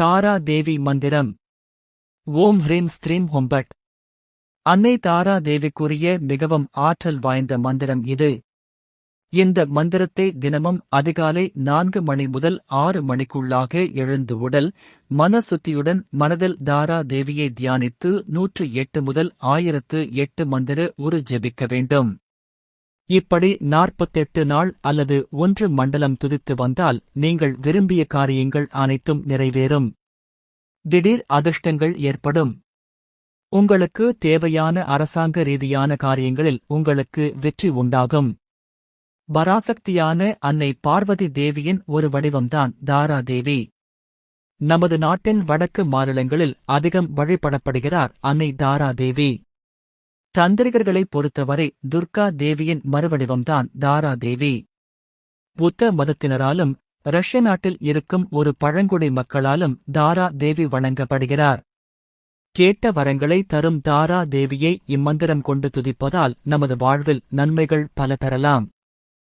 தாரா தேவி மந்திரம். ஓம் ஹ்ரீம் ஸ்திரீம் ஹொம்பட். அன்னை தாரா தேவிக்குரிய மிகவும் ஆற்றல் வாய்ந்த மந்திரம் இது. இந்த மந்திரத்தை தினமும் அதிகாலை நான்கு மணி முதல் ஆறு மணிக்குள்ளாக எழுந்து உடல் மனசுத்தியுடன் மனதில் தாரா தேவியை தியானித்து நூற்று எட்டு முதல் ஆயிரத்து எட்டு மந்திர உரு ஜெபிக்க வேண்டும். இப்படி நாற்பத்தெட்டு நாள் அல்லது ஒன்று மண்டலம் துதித்து வந்தால் நீங்கள் விரும்பிய காரியங்கள் அனைத்தும் நிறைவேறும். திடீர் அதிர்ஷ்டங்கள் ஏற்படும். உங்களுக்கு தேவையான அரசாங்க ரீதியான காரியங்களில் உங்களுக்கு வெற்றி உண்டாகும். பராசக்தியான அன்னை பார்வதி தேவியின் ஒரு வடிவம்தான் தாரா தேவி நமது நாட்டின் வடக்கு மாநிலங்களில் அதிகம் வழிபடப்படுகிறார் அன்னை தாரா தேவி தந்திரிகர்களைப் பொறுத்தவரை துர்கா தேவியின் மறுவடிவம்தான் தாரா தேவி புத்த மதத்தினராலும் ரஷ்ய நாட்டில் இருக்கும் ஒரு பழங்குடி மக்களாலும் தாரா தேவி வணங்கப்படுகிறார். கேட்ட வரங்களை தரும் தாரா தேவியை இம்மந்திரம் கொண்டு துதிப்பதால் நமது வாழ்வில் நன்மைகள் பல பெறலாம்